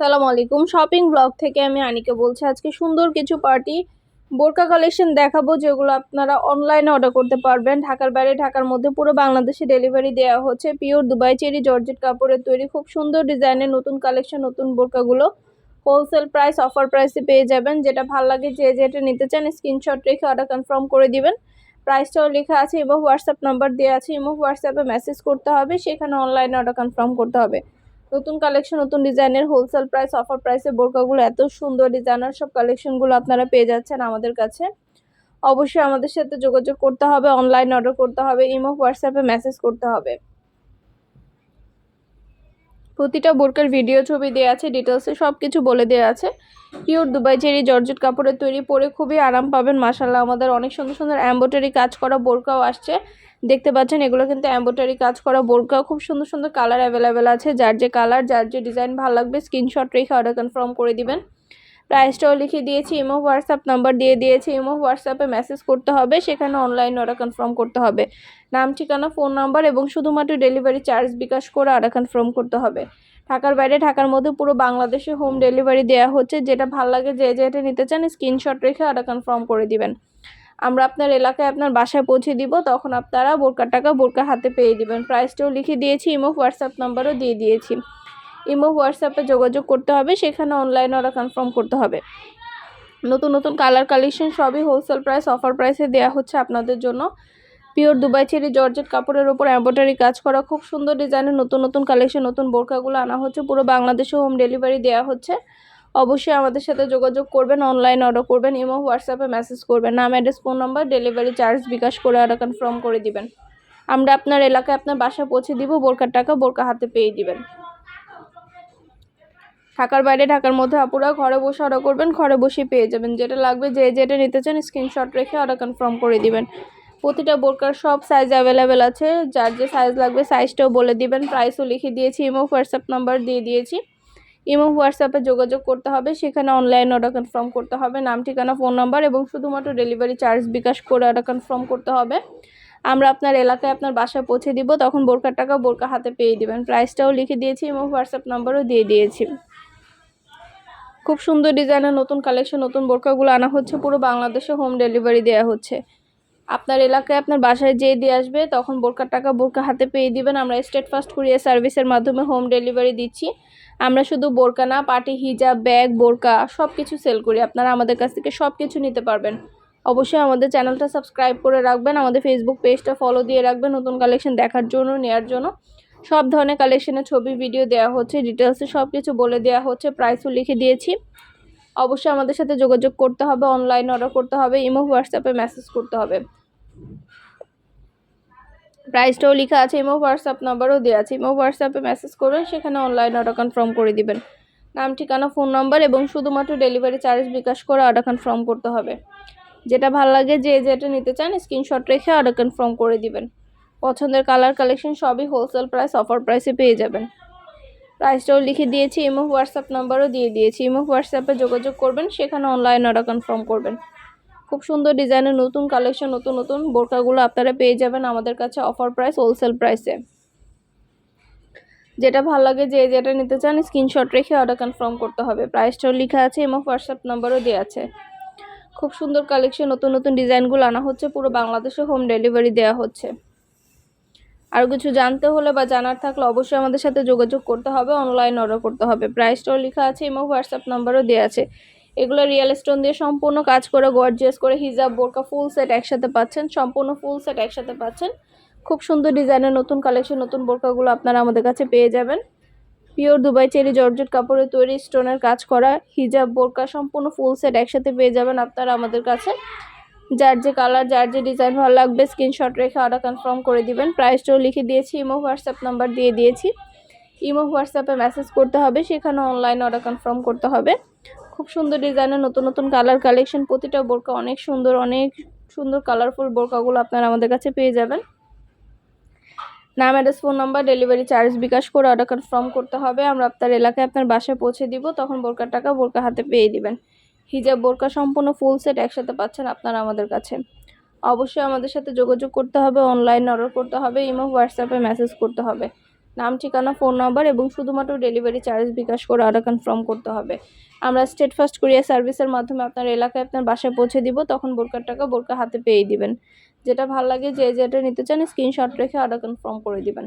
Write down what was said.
সালাম আলাইকুম। Shopping blog থেকে আমি আনিকা বলছি, আজকে সুন্দর কিছু পার্টি বোরকা কালেকশন দেখাবো, যেগুলো আপনারা অনলাইনে অর্ডার করতে পারবেন। ঢাকার বাইরে, ঢাকার মধ্যে পুরো বাংলাদেশে ডেলিভারি দেওয়া হচ্ছে। পিওর দুবাই চেরি জর্জেট কাপড়ের তৈরি খুব সুন্দর ডিজাইনের নতুন কালেকশন নতুন বোরকাগুলো। হোলসেল প্রাইস অফার প্রাইসে পেয়ে যাবেন। যেটা ভালো লাগে, যে যেটা নিতে চান স্ক্রিনশট রেখে অর্ডার কনফার্ম করে দিবেন। প্রাইসটাও লেখা আছে, এবং হোয়াটসঅ্যাপ নাম্বার দেওয়া আছে এবং হোয়াটসঅ্যাপে মেসেজ করতে হবে। সেখানে অনলাইনে অর্ডার কনফার্ম করতে হবে। নতুন কালেকশন নতুন ডিজাইনের হোলসেল প্রাইস অফার প্রাইসে বোরকাগুলো এত সুন্দর ডিজাইনার সব কালেকশনগুলো আপনারা পেয়ে যাচ্ছেন আমাদের কাছে। অবশ্যই আমাদের সাথে যোগাযোগ করতে হবে অনলাইন অর্ডার করতে হবে ইমো হোয়াটসঅ্যাপে মেসেজ করতে হবে। প্রতিটা বোরকার ভিডিও ছবি দেওয়া আছে ডিটেলসে সব কিছু বলে দেওয়া আছে। পিওর দুবাই চেরি জর্জেট কাপড়ের তৈরি পরে খুবই আরাম পাবেন মাসাল্লাহ আমাদের অনেক সুন্দর সুন্দর অ্যাম্বোটারি কাজ করা বোরকাও আসছে। দেখতে পাচ্ছেন, এগুলো কিন্তু অ্যাম্বোটারি কাজ করা বোরকাও খুব সুন্দর সুন্দর কালার অ্যাভেলেবেল আছে। যার যে কালার যার যে ডিজাইন ভালো লাগবে স্ক্রিনশট রেখে অর্ডার কনফার্ম করে দিবেন। প্রাইসটাও লিখে দিয়েছি ইমো হোয়াটসঅ্যাপ নাম্বার দিয়ে দিয়েছি ইমো হোয়াটসঅ্যাপে মেসেজ করতে হবে, সেখানে অনলাইন অর্ডার কনফার্ম করতে হবে। নাম, ঠিকানা ফোন নাম্বার এবং শুধুমাত্র ডেলিভারি চার্জ বিকাশ করে অর্ডার কনফার্ম করতে হবে। ঢাকার বাইরে, ঢাকার মধ্যে পুরো বাংলাদেশে হোম ডেলিভারি দেওয়া হচ্ছে, যেটা ভালো লাগে যে যেটা নিতে চান স্ক্রিনশট রেখে অর্ডার কনফার্ম করে দিবেন। আমরা আপনার এলাকায় আপনার বাসায় পৌঁছে দিব, তখন আপনারা বোরকার টাকা বোরকা হাতে পেয়ে দিবেন। প্রাইসটাও লিখে দিয়েছি ইমো হোয়াটসঅ্যাপ নাম্বারও দিয়ে দিয়েছি। ইমো, হোয়াটসঅ্যাপে যোগাযোগ করতে হবে, সেখানে অনলাইনে ওরা কনফার্ম করতে হবে। নতুন নতুন কালার কালেকশন সবই হোলসেল প্রাইস অফার প্রাইসে দেওয়া হচ্ছে আপনাদের জন্য। পিওর দুবাই চেরি জর্জেট কাপড়ের ওপর এম্ব্রয়ডারি কাজ করা, খুব সুন্দর ডিজাইনের নতুন নতুন কালেকশন নতুন বোরকাগুলো আনা হচ্ছে, পুরো বাংলাদেশে হোম ডেলিভারি দেওয়া হচ্ছে। অবশ্যই আমাদের সাথে যোগাযোগ করবেন অনলাইন অর্ডার করবেন, ইমো, হোয়াটসঅ্যাপে মেসেজ করবেন। নাম address phone number delivery charge bKash করে অর্ডার কনফার্ম করে দিবেন। আমরা আপনার এলাকায় আপনার বাসা পৌঁছে দিব বোরকার টাকা বোরকা হাতে পেয়ে দিবেন। ঢাকার বাইরে, ঢাকার মধ্যে আপুরা ঘরে বসে অর্ডার করবেন, ঘরে বসে পেয়ে যাবেন। যেটা লাগবে যে যেটা নিতে চান স্ক্রিনশট রেখে অর্ডার কনফার্ম করে দিবেন। প্রতিটা বোরকার সব সাইজ অ্যাভেলেবেল আছে। যার যে সাইজ লাগবে সাইজটাও বলে দিবেন। প্রাইসও লিখে দিয়েছি ইমো হোয়াটসঅ্যাপ নাম্বার দিয়ে দিয়েছি। ইমো হোয়াটসঅ্যাপে যোগাযোগ করতে হবে। সেখানে অনলাইন অর্ডার কনফার্ম করতে হবে। নাম, ঠিকানা ফোন নাম্বার এবং শুধুমাত্র ডেলিভারি চার্জ বিকাশ করে অর্ডার কনফার্ম করতে হবে। আমরা আপনার এলাকায় আপনার বাসায় পৌঁছে দিব। তখন বোরকার টাকা বোরকা হাতে পেয়ে দিবেন। প্রাইসটাও লিখে দিয়েছি এবং হোয়াটসঅ্যাপ নাম্বারও দিয়ে দিয়েছি। খুব সুন্দর ডিজাইনের নতুন কালেকশন, নতুন বোরকাগুলো আনা হচ্ছে, পুরো বাংলাদেশে হোম ডেলিভারি দেওয়া হচ্ছে। আপনার এলাকায় আপনার বাসায় যেয়ে দিয়ে আসবে, তখন বোরকার টাকা বোরকা হাতে পেয়ে দিবেন। আমরা স্টেট ফাস্ট কুরিয়ার সার্ভিসের মাধ্যমে হোম ডেলিভারি দিচ্ছি। আমরা শুধু বোরকা না পার্টি হিজাব, ব্যাগ বোরকা সব কিছু সেল করি। আপনারা আমাদের কাছ থেকে সব কিছু নিতে পারবেন। অবশ্যই আমাদের চ্যানেলটা সাবস্ক্রাইব করে রাখবেন, আমাদের ফেসবুক পেজটা ফলো দিয়ে রাখবেন, নতুন কালেকশন দেখার জন্য নেওয়ার জন্য। সব ধরনের কালেকশনের ছবি ভিডিও দেওয়া হচ্ছে ডিটেলসে সব কিছু বলে দেওয়া হচ্ছে প্রাইসও লিখে দিয়েছি। অবশ্যই আমাদের সাথে যোগাযোগ করতে হবে অনলাইন অর্ডার করতে হবে ইমো হোয়াটসঅ্যাপে মেসেজ করতে হবে। প্রাইসটাও লেখা আছে ইমো হোয়াটসঅ্যাপ নাম্বারও দেওয়া আছে ইমো হোয়াটসঅ্যাপে মেসেজ করবেন, সেখানে অনলাইন অর্ডার কনফার্ম করে দিবেন। নাম, ঠিকানা ফোন নাম্বার এবং শুধুমাত্র ডেলিভারি চার্জ বিকাশ করে অর্ডার কনফার্ম করতে হবে। যেটা ভালো লাগে, যে যেটা নিতে চান স্ক্রিনশট রেখে অর্ডার কনফার্ম করে দিবেন। পছন্দের কালার কালেকশন সবই হোলসেল প্রাইস অফার প্রাইসে পেয়ে যাবেন। প্রাইসটাও লিখে দিয়েছি ইমো হোয়াটসঅ্যাপ নাম্বারও দিয়ে দিয়েছি। ইমো হোয়াটসঅ্যাপে যোগাযোগ করবেন, সেখানে অনলাইন অর্ডার কনফার্ম করবেন। খুব সুন্দর ডিজাইনের নতুন কালেকশন নতুন নতুন বোরকাগুলো আপনারা পেয়ে যাবেন আমাদের কাছে অফার প্রাইস হোলসেল প্রাইসে যেটা ভালো লাগে, যে যেটা নিতে চান স্ক্রিনশট রেখে অর্ডার কনফার্ম করতে হবে। প্রাইসটাও লেখা আছে এবং হোয়াটসঅ্যাপ নাম্বারও দেওয়া আছে। খুব সুন্দর কালেকশন নতুন নতুন ডিজাইনগুলো আনা হচ্ছে, পুরো বাংলাদেশে হোম ডেলিভারি দেওয়া হচ্ছে। আর কিছু জানতে হলে বা জানার থাকলে অবশ্যই আমাদের সাথে যোগাযোগ করতে হবে অনলাইন অর্ডার করতে হবে। প্রাইসটাও লেখা আছে এবং হোয়াটসঅ্যাপ নাম্বারও দেওয়া আছে। এগুলো রিয়েল স্টোন দিয়ে সম্পূর্ণ কাজ করে গর্জিয়াস করে হিজাব বোরকা ফুল সেট একসাথে পাচ্ছেন, সম্পূর্ণ ফুল সেট একসাথে পাচ্ছেন। খুব সুন্দর ডিজাইনের নতুন কালেকশন নতুন বোরকাগুলো আপনারা আমাদের কাছে পেয়ে যাবেন। পিওর দুবাই চেরি জর্জেট কাপড়ে তৈরি স্টোনের কাজ করা হিজাব বোরকা সম্পূর্ণ ফুল সেট একসাথে পেয়ে যাবেন আপনারা আমাদের কাছে। যার যে কালার যার যে ডিজাইন ভালো লাগবে স্ক্রিনশট রেখে অর্ডার কনফার্ম করে দিবেন। প্রাইসটাও লিখে দিয়েছি ইমো হোয়াটসঅ্যাপ নাম্বার দিয়ে দিয়েছি। ইমো হোয়াটসঅ্যাপে মেসেজ করতে হবে সেখানে অনলাইন অর্ডার কনফার্ম করতে হবে। খুব সুন্দর ডিজাইনের নতুন নতুন কালার কালেকশন প্রতিটা বোরকা অনেক সুন্দর অনেক সুন্দর কালারফুল বোরকাগুলো আপনারা আমাদের কাছে পেয়ে যাবেন। নাম address phone number delivery charge bKash করে অর্ডার কনফার্ম করতে হবে। আমরা আপনার এলাকায় আপনার বাসায় পৌঁছে দিব, তখন বোরকার টাকা বোরকা হাতে পেয়ে দিবেন। হিজাব বোরকা সম্পূর্ণ ফুল সেট একসাথে পাচ্ছেন আপনারা আমাদের কাছে। অবশ্যই আমাদের সাথে যোগাযোগ করতে হবে অনলাইন অর্ডার করতে হবে ইমো হোয়াটসঅ্যাপে মেসেজ করতে হবে। নাম, ঠিকানা ফোন নাম্বার এবং শুধুমাত্র ডেলিভারি চার্জ বিকাশ করে অর্ডার কনফার্ম করতে হবে। আমরা স্টেট ফার্স্ট কুরিয়ার সার্ভিসের মাধ্যমে আপনার এলাকায় আপনার বাসায় পৌঁছে দিব, তখন বোরকার টাকা বোরকা হাতে পেয়ে দিবেন। যেটা ভালো লাগে যে যেটা নিতে চান স্ক্রিনশট রেখে অর্ডার কনফার্ম করে দিবেন।